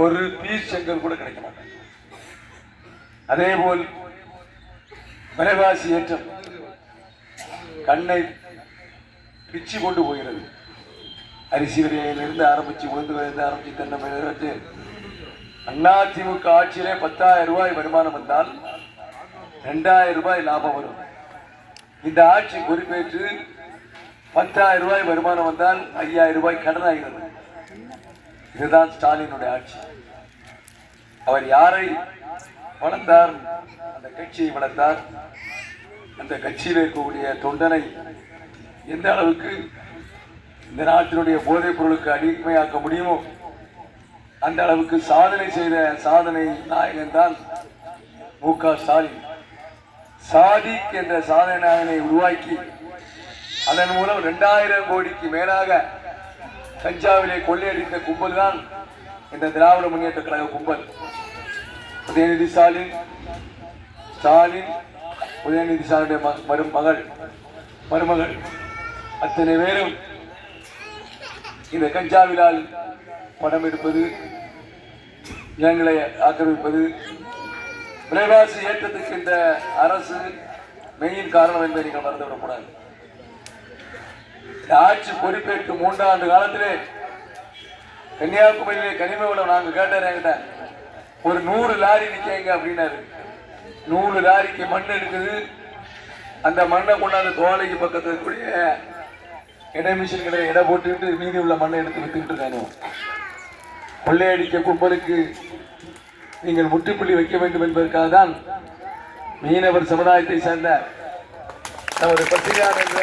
ஒரு பீஸ் செங்கல் கூட கிடைக்க மாட்டாங்க. அதே போல் விலைவாசி ஏற்றம் கண்ணை பிச்சு கொண்டு போகிறது. அரிசி விலையிலிருந்து ஆரம்பிச்சு உளுந்து விலையிலிருந்து ஆரம்பிச்சு தென்னை விலையிலிருந்து திமுக ஆட்சியிலே பத்தாயிரம் ரூபாய் வருமானம் வந்தால் ரெண்டாயிரம் ரூபாய் லாபம் வரும். இந்த ஆட்சி பொறுப்பேற்று பத்தாயிரம் ரூபாய் வருமானம் வந்தால் ஐயாயிரம் ரூபாய் கடன் ஆகிறது இதுதான் ஸ்டாலினுடைய ஆட்சி. அவர் யாரை வளர்ந்தார் அந்த கட்சியை வளர்த்தார். அந்த கட்சியில் இருக்கக்கூடிய தொண்டனை எந்த அளவுக்கு இந்த நாட்டினுடைய போதைப் பொருளுக்கு அடிமையாக்க முடியுமோ அந்த அளவுக்கு சாதனை செய்த சாதனை நாயகன் தான் மு க ஸ்டாலின். சாதிக் என்ற சாதனை நாயனை உருவாக்கி அதன் மூலம் ரெண்டாயிரம் கோடிக்கு மேலாக கஞ்சாவிலே கொள்ளையடித்த கும்பல் தான் இந்த திராவிட முன்னேற்ற கழக கும்பல். உதயநிதி ஸ்டாலின் ஸ்டாலின் உதயநிதி ஸ்டாலினுடைய ம- மகள் மருமகள். அத்தனை பேரும் இந்த கஞ்சாவிலால் படம் எடுப்பது இனங்களை ஆக்கிரமிப்பது விலைவாசி ஏற்றத்துக்கு இந்த அரசு மெயின் காரணம் என்பதை நீங்கள் மறந்துவிடக்கூடாது ஆட்சி பொறுப்பேற்று மூன்றாண்டு காலத்திலே கன்னியாகுமரியிலே கனிம வளம் நாங்க கேட்டேன் என்கிட்ட. ஒரு நூறு லாரி நிக்கங்க அப்படின்னாரு. நூறு லாரிக்கு மண் எடுக்குது. அந்த மண்ணை கொண்டாந்து தோலைக்கு பக்கத்துல இருக்கக்கூடிய இடை மிஷின்களை இட போட்டுக்கிட்டு மீதி உள்ள மண்ணை எடுத்து வித்துக்கிட்டு இருக்காங்க கொள்ளையடிக்க கும்பலுக்கு நீங்கள் முற்றுப்புள்ளி வைக்க வேண்டும் என்பதற்காக தான் மீனவர் சமுதாயத்தை சேர்ந்த நமது பத்திரிகையாளர் என்ற